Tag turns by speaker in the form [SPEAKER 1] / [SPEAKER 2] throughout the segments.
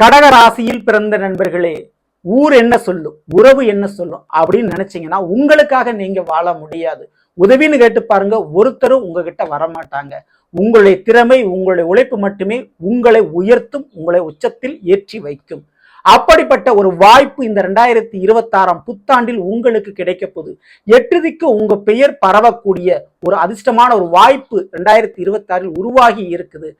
[SPEAKER 1] கடக ராசியில் பிறந்த நண்பர்களே ஊர் என்ன சொல்லும் உறவு என்ன சொல்லும் அப்படின்னு நினைச்சீங்கன்னா உங்களுக்காக நீங்க வாழ முடியாது. உதவின்னு கேட்டு பாருங்க ஒருத்தரும் உங்ககிட்ட வரமாட்டாங்க. உங்களுடைய திறமை உங்களுடைய உழைப்பு மட்டுமே உங்களை உயர்த்தும் உங்களை உச்சத்தில் ஏற்றி வைக்கும். அப்படிப்பட்ட ஒரு வாய்ப்பு இந்த ரெண்டாயிரத்தி இருபத்தாறாம் புத்தாண்டில் உங்களுக்கு கிடைக்க போகுது. எட்டுதிக்கு உங்க பெயர் பரவக்கூடிய ஒரு அதிர்ஷ்டமான ஒரு வாய்ப்பு ரெண்டாயிரத்தி இருபத்தாறில் உருவாகி இருக்குது.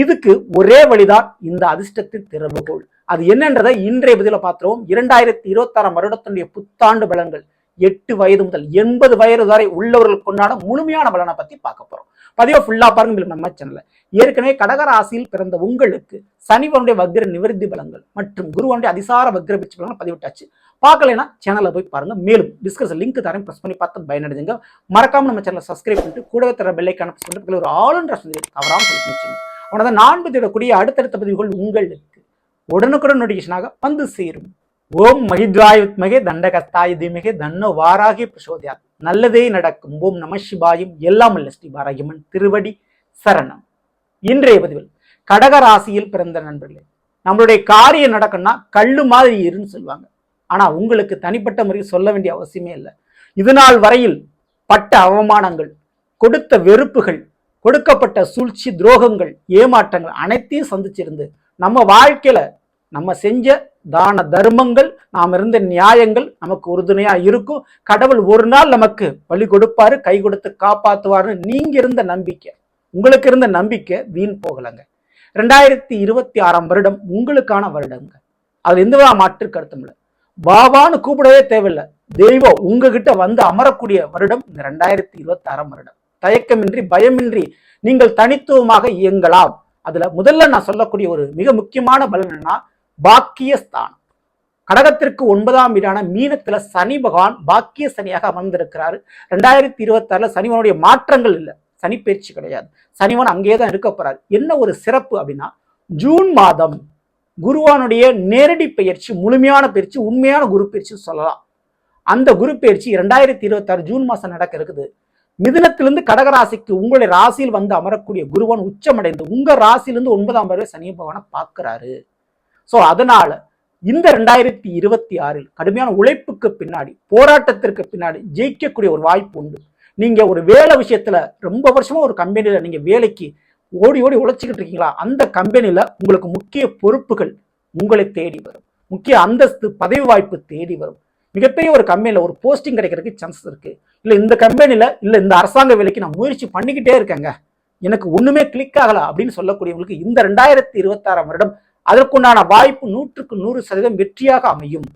[SPEAKER 1] இதுக்கு ஒரே வழிதான் இந்த அதிர்ஷ்டத்தின் திறவுகோள். அது என்னன்றதை இன்றைய பதில பார்த்துருவோம். இரண்டாயிரத்தி இருபத்தாறாம் வருடத்தினுடைய புத்தாண்டு பலன்கள் எட்டு வயது முதல் எண்பது வயது வரை உள்ளவர்கள் கொண்டாட முழுமையான பலனை பத்தி பார்க்க போறோம். பதிவை ஃபுல்லா பாருங்க நம்ம சேனல்ல ஏற்கனவே கடகராசியில் பிறந்த உங்களுக்கு சனிவனுடைய வக்ர நிவர்த்தி பலங்கள் மற்றும் குருவனுடைய அதிசார வக்ர பிச்சு பலங்கள் பதிவிட்டாச்சு. பார்க்கலைன்னா சேனல்ல போய் பாருங்க. மேலும் டிஸ்கஸ் லிங்க் தரேன். ப்ரெஸ் பண்ணி பார்த்து பயனடைஞ்சுங்க. மறக்காம நம்ம சேனலை சப்ஸ்கிரைப் பண்ணிட்டு கூடவே தர பெல்லைக்கான ப்ரெஸ் பண்ணிட்டு ஒரு ஆளுன்ற இன்ட்ரா தவறாம சொல்லி வச்சுங்க. அவனது நான்கு தேடக்கூடிய அடுத்தடுத்த பதிவுகள் உங்களுக்கு உடனுக்குடன் நோட்டிஃபிகேஷனாக வந்து சேரும். ஓம் மகித்வாயுத்மகே தண்டகத்தாய் தீமகே தன்னோ வாராகி பிரசோதியாத். நல்லதே நடக்கும். ஓம் நம சிவாயும். எல்லாம் அல்ல ஸ்ரீ திருவடி சரணம். இன்றைய பதிவில் கடக ராசியில் பிறந்த நண்பர்களே நம்மளுடைய காரியம் நடக்கும்னா கல்லு மாதிரி இருன்னு சொல்லுவாங்க. ஆனா உங்களுக்கு தனிப்பட்ட முறையில் சொல்ல வேண்டிய அவசியமே இல்லை. இது நாள் வரையில் பட்ட அவமானங்கள் கொடுத்த வெறுப்புகள் கொடுக்கப்பட்ட சூழ்ச்சி துரோகங்கள் ஏமாற்றங்கள் அனைத்தையும் சந்திச்சிருந்து நம்ம வாழ்க்கையில நம்ம செஞ்ச தான தர்மங்கள் நாம் இருந்த நியாயங்கள் நமக்கு உறுதுணையா இருக்கும். கடவுள் ஒரு நாள் நமக்கு வழி கொடுப்பாரு கை கொடுத்து காப்பாத்துவாருன்னு நீங்க இருந்த நம்பிக்கை. உங்களுக்கு இருந்த நம்பிக்கை வீண் போகலைங்க. ரெண்டாயிரத்தி இருபத்தி ஆறாம் வருடம் உங்களுக்கான வருடங்க. அது எந்த மாற்று கருத்தும் இல்லை. பாபான்னு கூப்பிடவே தேவையில்லை. தெய்வம் உங்ககிட்ட வந்து அமரக்கூடிய வருடம் இந்த ரெண்டாயிரத்தி இருபத்தி ஆறாம் வருடம். தயக்கமின்றி பயமின்றி நீங்கள் தனித்துவமாக இயங்கலாம். அதுல முதல்ல நான் சொல்லக்கூடிய ஒரு மிக முக்கியமான பலன் என்னன்னா பாக்கியஸ்தானம். கடகத்திற்கு ஒன்பதாம் வீடான மீனத்துல சனி பகவான் பாக்கிய சனியாக அமர்ந்திருக்கிறாரு. ரெண்டாயிரத்தி இருபத்தாறுல சனிவனுடைய மாற்றங்கள் இல்லை. சனி பயிற்சி கிடையாது. சனிவன் அங்கேயே தான் இருக்க போறாரு. என்ன ஒரு சிறப்பு அப்படின்னா ஜூன் மாதம் குருவானுடைய நேரடி பயிற்சி முழுமையான பயிற்சி உண்மையான குரு பயிற்சி சொல்லலாம். அந்த குரு பயிற்சி ரெண்டாயிரத்தி இருபத்தாறு ஜூன் மாசம் நடக்க இருக்குது. மிதினத்திலிருந்து கடகராசிக்கு உங்களுடைய ராசியில் வந்து அமரக்கூடிய குருவன் உச்சமடைந்து உங்க ராசியிலிருந்து ஒன்பதாம் வரை சனி பகவானை பார்க்கிறாரு. ஸோ அதனால இந்த ரெண்டாயிரத்தி இருபத்தி ஆறில் கடுமையான உழைப்புக்கு பின்னாடி போராட்டத்திற்கு பின்னாடி ஜெயிக்கக்கூடிய ஒரு வாய்ப்பு உண்டு. நீங்க ஒரு வேலை விஷயத்துல ரொம்ப வருஷமா ஒரு கம்பெனியில நீங்க வேலைக்கு ஓடி ஓடி உழைச்சிக்கிட்டு இருக்கீங்களா? அந்த கம்பெனியில உங்களுக்கு முக்கிய பொறுப்புகள் உங்களை தேடி வரும். முக்கிய அந்தஸ்து பதவி வாய்ப்பு தேடி வரும். மிகப்பெரிய ஒரு கம்பெனியில் ஒரு போஸ்டிங் கிடைக்கிறதுக்கு சான்சஸ் இருக்கு. இல்லை இந்த கம்பெனியில் இல்லை இந்த அரசாங்க வேலைக்கு நான் முயற்சி பண்ணிக்கிட்டே இருக்கேங்க. எனக்கு ஒண்ணுமே கிளிக் ஆகலை அப்படின்னு சொல்லக்கூடியவங்களுக்கு இந்த ரெண்டாயிரத்தி இருபத்தாறாம் வருடம் அதற்குண்டான வாய்ப்பு நூற்றுக்கு நூறு சதவீதம் வெற்றியாக அமையும்.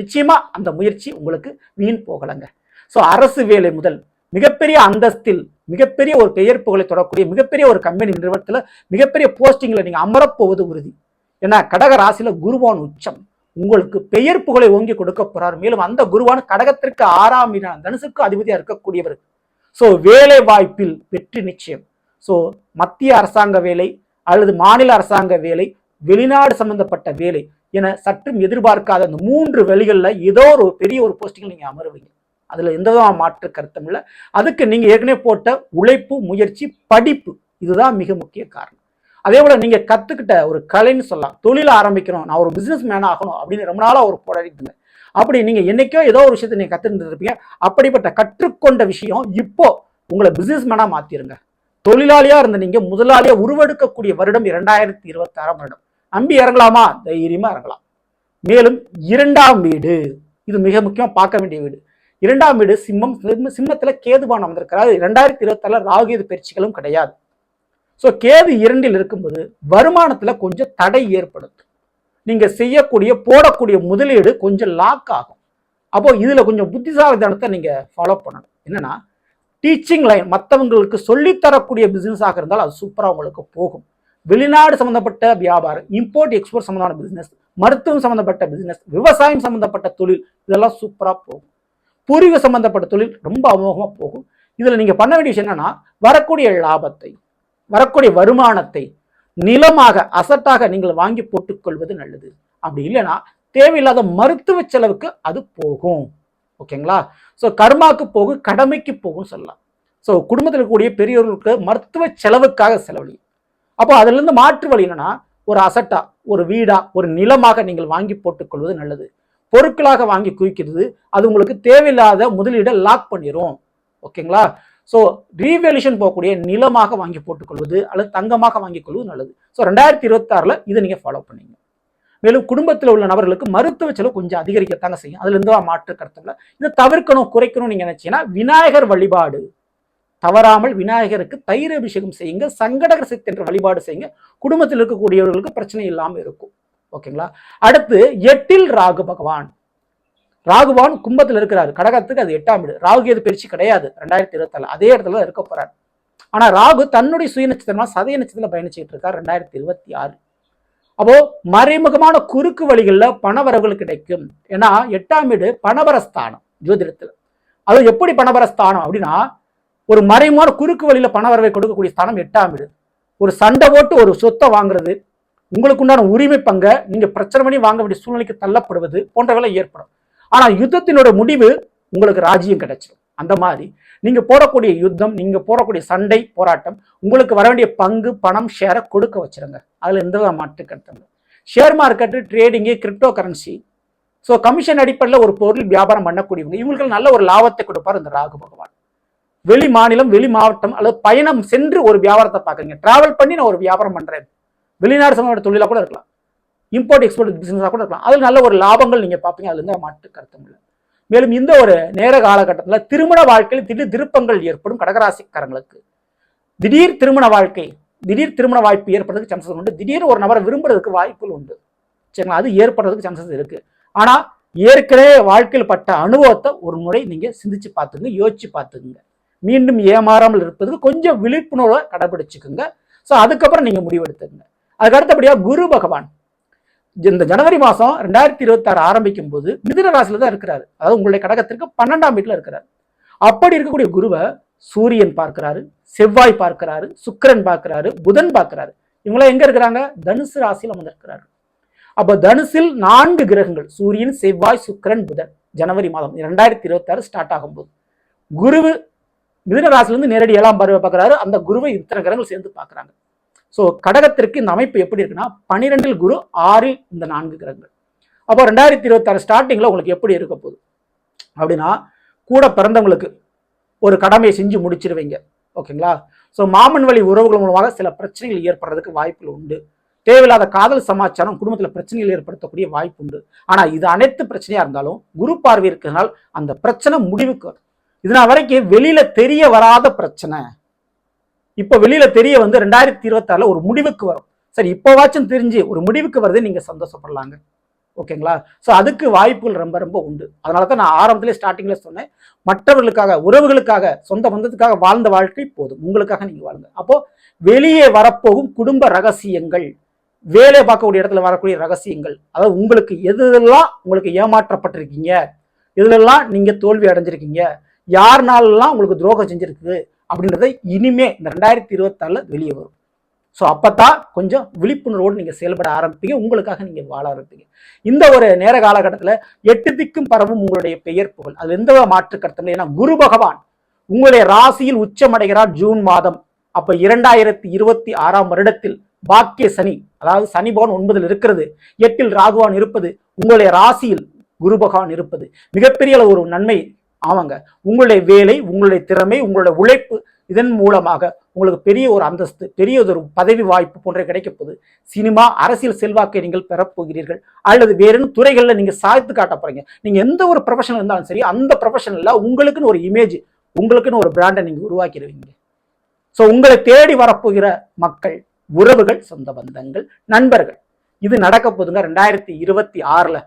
[SPEAKER 1] நிச்சயமா அந்த முயற்சி உங்களுக்கு வீண் போகலைங்க. ஸோ அரசு வேலை முதல் மிகப்பெரிய அந்தஸ்தில் மிகப்பெரிய ஒரு பெயர் புகழை தொடரக்கூடிய மிகப்பெரிய ஒரு கம்பெனி நிறுவனத்தில் மிகப்பெரிய போஸ்டிங்கில் நீங்கள் அமரப்போவது உறுதி. ஏன்னா கடக ராசியில் குருவான் உச்சம். உங்களுக்கு பெயர் புகழை ஓங்கி கொடுக்க போறார். மேலும் அந்த குருவான் கடகத்திற்கு ஆறாம் வீடான தனுசுக்கு அதிபதியாக இருக்கக்கூடியவர். ஸோ வேலை வாய்ப்பில் வெற்றி நிச்சயம். ஸோ மத்திய அரசாங்க வேலை அல்லது மாநில அரசாங்க வேலை வெளிநாடு சம்பந்தப்பட்ட வேலை என சற்றும் எதிர்பார்க்காத அந்த மூன்று வழிகளில் ஏதோ ஒரு பெரிய ஒரு போஸ்டிங்கில் நீங்கள் அமருவீங்க. அதில் எந்த விதமான மாற்று கருத்தும் இல்லை. அதுக்கு நீங்கள் ஏற்கனவே போட்ட உழைப்பு முயற்சி படிப்பு இதுதான் மிக முக்கிய காரணம். அதே போல் நீங்கள் கற்றுக்கிட்ட ஒரு கலைன்னு சொல்லலாம். தொழில் ஆரம்பிக்கணும் நான் ஒரு பிஸ்னஸ் மேன் ஆகணும் அப்படின்னு ரொம்ப நாளாக ஒரு போராடிட்டு அப்படி நீங்கள் என்னைக்கோ ஏதோ ஒரு விஷயத்தை நீங்கள் கற்றுட்டு அப்படிப்பட்ட கற்றுக்கொண்ட விஷயம் இப்போ உங்களை பிஸ்னஸ் மேனாக மாற்றிருங்க தொழிலாளியாக இருந்த நீங்கள் முதலாளியாக உருவெடுக்கக்கூடிய வருடம் இரண்டாயிரத்தி இருபத்தாறாம் வருடம். நம்பி இறங்கலாமா? தைரியமாக இறங்கலாம். மேலும் இரண்டாம் வீடு இது மிக முக்கியம் பார்க்க வேண்டிய வீடு. இரண்டாம் வீடு சிம்மம் சிம்ம- சிம்மத்துல கேதுபான் அமர்ந்திருக்கிறார். ரெண்டாயிரத்தி இருபத்தாறுல ராகுகேது பயிற்சிகளும் கிடையாது. ஸோ கேது இரண்டில் இருக்கும்போது வருமானத்துல கொஞ்சம் தடை ஏற்படுது நீங்க செய்யக்கூடிய போடக்கூடிய முதலீடு கொஞ்சம் லாக் ஆகும். அப்போ இதுல கொஞ்சம் புத்திசாலித்தனத்தை நீங்க ஃபாலோ பண்ணணும். என்னன்னா டீச்சிங் லைன் மற்றவங்களுக்கு சொல்லித்தரக்கூடிய பிசினஸாக இருந்தால் அது சூப்பராக உங்களுக்கு போகும். வெளிநாடு சம்பந்தப்பட்ட வியாபாரம் இம்போர்ட் எக்ஸ்போர்ட் சம்பந்தமான பிசினஸ் மருத்துவம் சம்பந்தப்பட்ட பிசினஸ் விவசாயம் சம்பந்தப்பட்ட தொழில் இதெல்லாம் சூப்பராக போகும். பூர்வீக சம்பந்தப்பட்ட தொழில் ரொம்ப அமோகமாக போகும். இதில் நீங்கள் பண்ண வேண்டிய விஷயம் என்னன்னா வரக்கூடிய லாபத்தை வரக்கூடிய வருமானத்தை நிலமாக அசட்டாக நீங்கள் வாங்கி போட்டுக்கொள்வது நல்லது. அப்படி இல்லைன்னா தேவையில்லாத மருத்துவ செலவுக்கு அது போகும். ஓகேங்களா ஸோ கர்மாக்கு போகும் கடமைக்கு போகும் சொல்லலாம். ஸோ குடும்பத்தில் இருக்கக்கூடிய பெரியவர்களுக்கு மருத்துவ செலவுக்காக செலவழி அப்போ அதுலேருந்து மாற்று வழி என்னன்னா ஒரு அசட்டா ஒரு வீடா ஒரு நிலமாக நீங்கள் வாங்கி போட்டுக்கொள்வது நல்லது. பொருட்களாக வாங்கி குவிக்கிறது அது உங்களுக்கு தேவையில்லாத முதலீடை லாக் பண்ணிடும் ஓகேங்களா? ஸோ ரீவேல்யூஷன் போகக்கூடிய நிலமாக வாங்கி போட்டுக்கொள்வது அல்லது தங்கமாக வாங்கிக் கொள்வது நல்லது. ஸோ ரெண்டாயிரத்தி இருபத்தாறில் இதை நீங்கள் ஃபாலோ பண்ணீங்க. மேலும் குடும்பத்தில் உள்ள நபர்களுக்கு மருத்துவ செலவு கொஞ்சம் அதிகரிக்கத்தாங்க செய்யும். அதுலேருந்து மாற்று கருத்துங்கள இதை தவிர்க்கணும் குறைக்கணும் நீங்கள் நினச்சிங்கன்னா விநாயகர் வழிபாடு தவறாமல் விநாயகருக்கு தயிர் அபிஷேகம் செய்யுங்க சங்கடகர சித் என்ற வழிபாடு செய்யுங்க. குடும்பத்தில் இருக்கக்கூடியவர்களுக்கு பிரச்சனை இல்லாமல் இருக்கும். ஓகேங்களா? அடுத்து எட்டில் ராகு பகவான். ராகுவான் கும்பத்தில் இருக்கிறாரு. கடகத்துக்கு அது எட்டாம் வீடு. ராகு எது பயிற்சி கிடையாது. ரெண்டாயிரத்தி இருபத்தாலு அதே இடத்துல தான் இருக்க போறாரு. ஆனா ராகு தன்னுடைய சுய நட்சத்திரமா சதய நட்சத்திரத்தில் பயணிச்சுட்டு இருக்கார் ரெண்டாயிரத்தி இருபத்தி ஆறு அப்போ மறைமுகமான குறுக்கு வழிகளில் பணவரவுகள் கிடைக்கும். ஏன்னா எட்டாம் வீடு பணவரஸ்தானம் ஜோதிடத்தில். அது எப்படி பணவரஸ்தானம் அப்படின்னா ஒரு மறைமான குறுக்கு வழியில் பண வரவை கொடுக்கக்கூடிய ஸ்தானம் எட்டாம் வீடு. ஒரு சண்டை போட்டு ஒரு சொத்தை வாங்குறது உங்களுக்கு உண்டான உரிமை பங்கை நீங்கள் பிரச்சனை பண்ணி வாங்க வேண்டிய சூழ்நிலைக்கு தள்ளப்படுவது போன்றவெல்லாம் ஏற்படும். ஆனால் யுத்தத்தினோட முடிவு உங்களுக்கு ராஜ்யம் கிடைச்சிடும் அந்த மாதிரி நீங்கள் போடக்கூடிய யுத்தம் நீங்கள் போடக்கூடிய சண்டை போராட்டம் உங்களுக்கு வர வேண்டிய பங்கு பணம் ஷேரை கொடுக்க வச்சிருங்க. அதில் எந்த வித மாற்று கருத்து share market trading crypto currency so commission அடிப்படையில் ஒரு பொருள் வியாபாரம் பண்ணக்கூடியவங்க இவங்களுக்கு நல்ல ஒரு லாபத்தை கொடுப்பார் இந்த ராகு பகவான். வெளி மாநிலம் வெளி மாவட்டம் அல்லது பயணம் சென்று ஒரு வியாபாரத்தை பார்க்குறீங்க. டிராவல் பண்ணி நான் ஒரு வியாபாரம் பண்ணுறேன் வெளிநாடு சம்பந்தப்பட்ட தொழிலாக கூட இருக்கலாம். இம்போர்ட் எக்ஸ்போர்ட் பிஸ்னஸாக கூட இருக்கலாம். அதில் நல்ல ஒரு லாபங்கள் நீங்கள் பார்ப்பீங்க. அதுலேருந்து மாற்று கருத்தும் இல்லை மேலும் இந்த ஒரு நேர காலகட்டத்தில் திருமண வாழ்க்கையில் திடீர் திருப்பங்கள் ஏற்படும் கடகராசிக்காரங்களுக்கு. திடீர் திருமண வாழ்க்கை திடீர் திருமண வாய்ப்பு ஏற்படுறதுக்கு சான்சஸ் உண்டு. திடீர் ஒரு நபரை விரும்புறதுக்கு வாய்ப்புகள் உண்டு. சரிங்களா? அது ஏற்படுறதுக்கு சான்சஸ் இருக்குது ஆனால் ஏற்கனவே வாழ்க்கையில் பட்ட அனுபவத்தை ஒரு முறை நீங்கள் சிந்திச்சு பார்த்துங்க யோசிச்சு பார்த்துக்குங்க. மீண்டும் ஏமாறாமல் இருப்பதுக்கு கொஞ்சம் விழிப்புணர்வை கடைபிடிச்சுக்குங்க. ஸோ அதுக்கப்புறம் நீங்க முடிவெடுத்துங்க அதுக்கு அடுத்தபடியா குரு பகவான். இந்த ஜனவரி மாதம் ரெண்டாயிரத்தி இருபத்தாறு ஆரம்பிக்கும் போது மிதுன ராசியில் தான் இருக்கிறாரு. அதாவது உங்களுடைய கடகத்திற்கு பன்னெண்டாம் வீட்டில் இருக்கிறார். அப்படி இருக்கக்கூடிய குருவை சூரியன் பார்க்கிறாரு செவ்வாய் பார்க்கிறாரு சுக்கரன் பார்க்கிறாரு புதன் பார்க்கிறாரு. இவங்களாம் எங்க இருக்கிறாங்க? தனுசு ராசியில் அமர்ந்திருக்கிறாரு அப்போ தனுசில் நான்கு கிரகங்கள் சூரியன் செவ்வாய் சுக்கிரன் புதன் ஜனவரி மாதம் ரெண்டாயிரத்தி இருபத்தாறு ஸ்டார்ட் ஆகும்போது. குருவு மிதுன ராசிலிருந்து நேரடி ஏழாம் பார்வை பார்க்குறாரு. அந்த குருவை இத்தனை கிரகங்கள் சேர்ந்து பார்க்குறாங்க. ஸோ கடகத்திற்கு இந்த அமைப்பு எப்படி இருக்குன்னா பன்னிரெண்டில் குரு ஆறில் இந்த நான்கு கிரகங்கள். அப்போ ரெண்டாயிரத்தி இருபத்தாறு ஸ்டார்டிங்கில் உங்களுக்கு எப்படி இருக்க போகுது? அப்படின்னா கூட பிறந்தவங்களுக்கு ஒரு கடமையை செஞ்சு முடிச்சிருவீங்க. ஓகேங்களா? ஸோ மாமன் வழி உறவுகள் மூலமாக சில பிரச்சனைகள் ஏற்படுறதுக்கு வாய்ப்புகள் உண்டு. தேவையில்லாத காதல் சமாச்சாரம் குடும்பத்தில் பிரச்சனைகள் ஏற்படுத்தக்கூடிய வாய்ப்பு உண்டு. ஆனால் இது அனைத்து பிரச்சனையாக இருந்தாலும் குரு பார்வை இருக்கிறதுனால் அந்த பிரச்சனை முடிவுக்கு வரும். இதனால் வரைக்கும் வெளியில தெரிய வராத பிரச்சனை. இப்போ வெளியில தெரிய வந்து ரெண்டாயிரத்தி இருபத்தாறுல ஒரு முடிவுக்கு வரும். சரி இப்போவாச்சும் தெரிஞ்சு ஒரு முடிவுக்கு வருது நீங்க சந்தோஷப்படலாங்க. ஓகேங்களா? ஸோ அதுக்கு வாய்ப்புகள் ரொம்ப ரொம்ப உண்டு. அதனால தான் நான் ஆரம்பத்திலே ஸ்டார்டிங்கில் சொன்னேன். மற்றவர்களுக்காக உறவுகளுக்காக சொந்த பந்தத்துக்காக வாழ்ந்த வாழ்க்கை போதும். உங்களுக்காக நீங்கள் வாழுங்க அப்போது வெளியே வரப்போகும் குடும்ப ரகசியங்கள் வேலை பார்க்கக்கூடிய இடத்துல வரக்கூடிய ரகசியங்கள் அதாவது உங்களுக்கு எதுலாம் உங்களுக்கு ஏமாற்றப்பட்டிருக்கீங்க எதுலெல்லாம் நீங்கள் தோல்வி அடைஞ்சிருக்கீங்க யாருனாலெல்லாம் உங்களுக்கு துரோகம் செஞ்சிருக்கு அப்படின்றத இனிமே இந்த ரெண்டாயிரத்தி இருபத்தாறுல வெளியே வரும். ஸோ அப்போத்தான் கொஞ்சம் விழிப்புணர்வோடு நீங்கள் செயல்பட ஆரம்பிப்பீங்க உங்களுக்காக நீங்கள் வாழ ஆரம்பிப்பீங்க. இந்த ஒரு நேர காலகட்டத்தில் எட்டு திக்கும் பரவும் உங்களுடைய பெயர் புகழ். அது எந்த மாற்று கருத்தும் ஏன்னா குரு பகவான் உங்களுடைய ராசியில் உச்சமடைகிறார் ஜூன் மாதம். அப்போ இரண்டாயிரத்தி இருபத்தி ஆறாம் வருடத்தில் பாக்கிய சனி அதாவது சனி பகவான் ஒன்பதில் இருக்கிறது எட்டில் ராகுவான் இருப்பது உங்களுடைய ராசியில் குரு பகவான் இருப்பது. மிகப்பெரிய ஒரு நன்மை ஆமாங்க. உங்களுடைய வேலை உங்களுடைய திறமை உங்களுடைய உழைப்பு இதன் மூலமாக உங்களுக்கு பெரிய ஒரு அந்தஸ்து பெரிய ஒரு பதவி வாய்ப்பு போன்ற கிடைக்கப்போகுது சினிமா அரசியல் செல்வாக்கை நீங்கள் பெறப்போகிறீர்கள் அல்லது வேறு துறைகளில் நீங்கள் சாய்த்து காட்ட போகிறீங்க நீங்கள் எந்த ஒரு ப்ரொஃபஷனல் இருந்தாலும் சரி அந்த ப்ரொஃபஷனில் உங்களுக்குன்னு ஒரு இமேஜ் உங்களுக்குன்னு ஒரு பிராண்டை நீங்கள் உருவாக்கிடுவீங்க ஸோ உங்களை தேடி வரப்போகிற மக்கள் உறவுகள் சொந்த பந்தங்கள் நண்பர்கள். இது நடக்க போதுங்க ரெண்டாயிரத்தி இருபத்தி ஆறில்.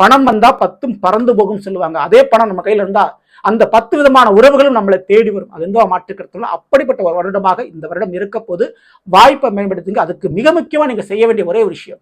[SPEAKER 1] பணம் வந்தா பத்தும் பறந்து போகும் சொல்லுவாங்க. அதே பணம் நம்ம கையில இருந்தா அந்த பத்து விதமான உறவுகளும் நம்மளை தேடி வரும். அது எந்த மாற்றுக்கிறதுல அப்படிப்பட்ட ஒரு வருடமாக இந்த வருடம் இருக்க போது வாய்ப்பை மேம்படுத்துங்க. அதுக்கு மிக முக்கியமா நீங்க செய்ய வேண்டிய ஒரே ஒரு விஷயம்.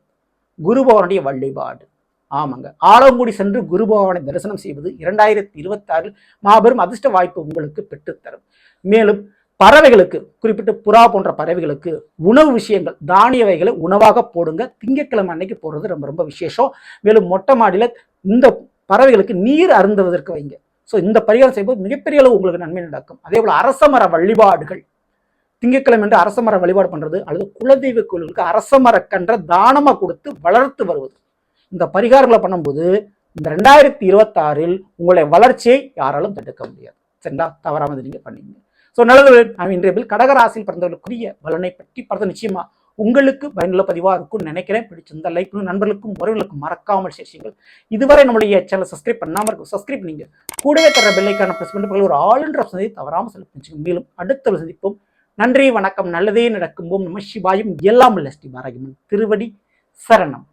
[SPEAKER 1] குருபவனுடைய வழிபாடு. ஆமாங்க. ஆலங்குடி சென்று குரு பகவானை தரிசனம் செய்வது இரண்டாயிரத்தி இருபத்தி ஆறில் மாபெரும் அதிர்ஷ்ட வாய்ப்பு உங்களுக்கு பெற்றுத்தரும். மேலும் பறவைகளுக்கு குறிப்பிட்ட புறா போன்ற பறவைகளுக்கு உணவு விஷயங்கள் தானிய வகைகளை உணவாக போடுங்க. திங்கட்கிழமை அன்னைக்கு போடுறது ரொம்ப ரொம்ப விசேஷம். மேலும் மொட்டை மாடியில் இந்த பறவைகளுக்கு நீர் அருந்துவதற்கு வைங்க. ஸோ இந்த பரிகாரம் செய்யும்போது மிகப்பெரிய அளவு உங்களுக்கு நன்மை நடக்கும். அதே போல் அரச மர வழிபாடுகள். திங்கட்கிழமை என்று அரச மர வழிபாடு பண்ணுறது அல்லது குலதெய்வ கோயில்களுக்கு அரச மரக்கன்ற தானமாக கொடுத்து வளர்த்து வருவது. இந்த பரிகாரங்களை பண்ணும்போது இந்த ரெண்டாயிரத்தி இருபத்தாறில் உங்களுடைய வளர்ச்சியை யாராலும் தடுக்க முடியாது. சரிங்களா? தவறாமல் நீங்கள் பண்ணிங்க ஸோ நல்லது நான் இன்றைய பில் கடகராசியில் பிறந்தவர்களுக்குரிய பலனை பற்றி பார்த்து நிச்சயமா உங்களுக்கு பயனுள்ள பதிவாக இருக்கும்னு நினைக்கிறேன். பிடிச்சிருந்தா லைக் பண்ணுங்க. நண்பர்களுக்கும் உறவுகளுக்கும் மறக்காமல் சேர்ச்சிங்கள் இதுவரை நம்மளுடைய சேனல் சப்ஸ்கிரைப் பண்ணாமல் இருக்கும் சப்ஸ்கிரைப் பண்ணீங்க. கூடவே தர பெல்லைக்கான ப்ரெஸ் பண்ணி ஒரு ஆல் என்ற சந்தையை தவறாமல் செலுத்தி மேலும் அடுத்த ஒரு சந்திப்போம். நன்றி வணக்கம். நல்லதே நடக்கும். ஓம் நம சிவாயும். எல்லாம் உள்ள ஸ்ரீ பாரகிமன் திருவடி சரணம்.